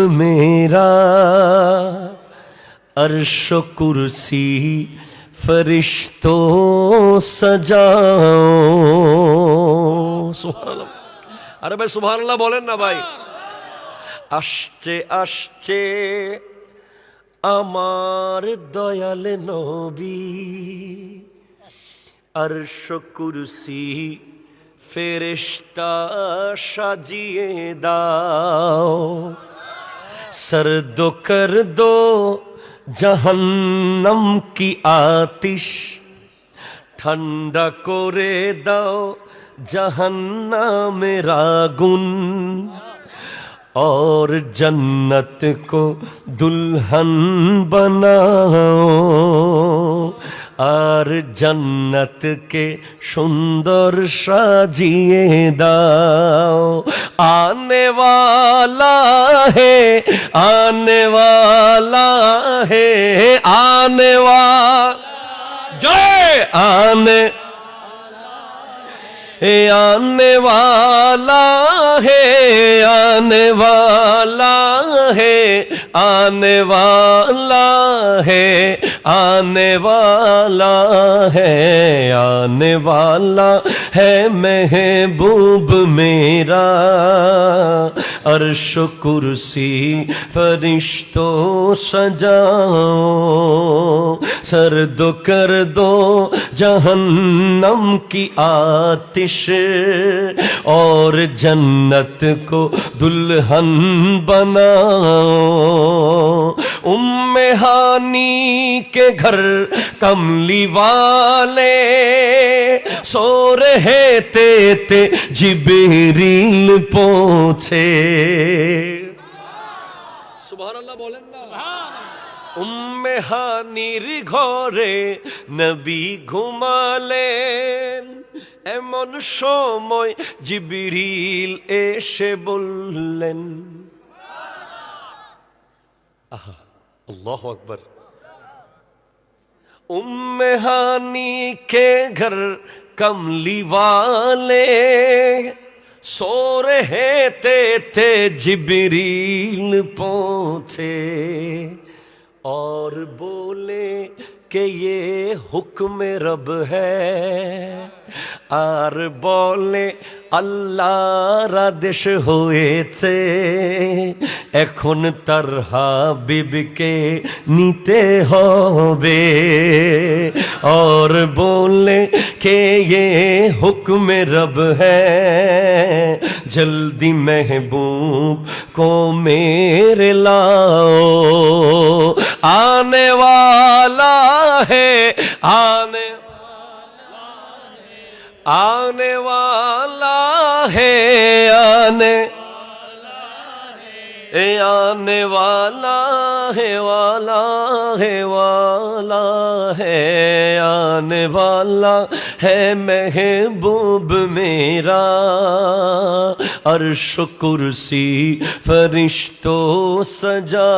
मेरा अर्श कुर्सी फरिश्तों सजाओ সুবহানাল্লাহ আরে ভাই সুবহানাল্লাহ বলেন না ভাই আসছে আসছে আমার দয়াল নবী আরশ কুরসি ফেরেশতা সাজিয়ে দাও سر دو کر دو، جہنم کی آتش۔ ٹھنڈا رے دو جہنم راگن اور جنت کو دلہن بناؤ۔ আর জন্নত কে সুন্দর সাজিয়ে দাও আনে वाला है आने वाला है आने वाला जय आने ए आने वाला है आने वाला है आने वाला है आने वाला है आने वाला है महबूब मेरा عرش و کرسی فرشتوں سجاؤ سرد کر دو جہنم کی آتش، اور جنت کو دلہن بناؤ۔ امہانی کے گھر کملی والے সোর হেতে তে জিবেরিল পৌঁছে। উম্মে হানির ঘরে নবী ঘুমালেন। এমন সময় জিবিরিল এসে বললেন আল্লাহ امہانی کے گھر کملی والے سو رہے تھے تھے جبریل پہنچے اور بولے کہ یہ حکم رب ہے আর বলে আল্লাহর আদেশ হয়েছে এখন তার হাবিবকে নিতে হবে আর বলে কে ইয়ে হুকমে রব হ্যাঁ জলদি মেহবুব কো মেরে লাও আনে ہے آنے آنے والا ہے، آنے آنے والا ہے والا ہے والا ہے، آنے والا ہے محبوب میرا عرش کرسی فرشتوں سجا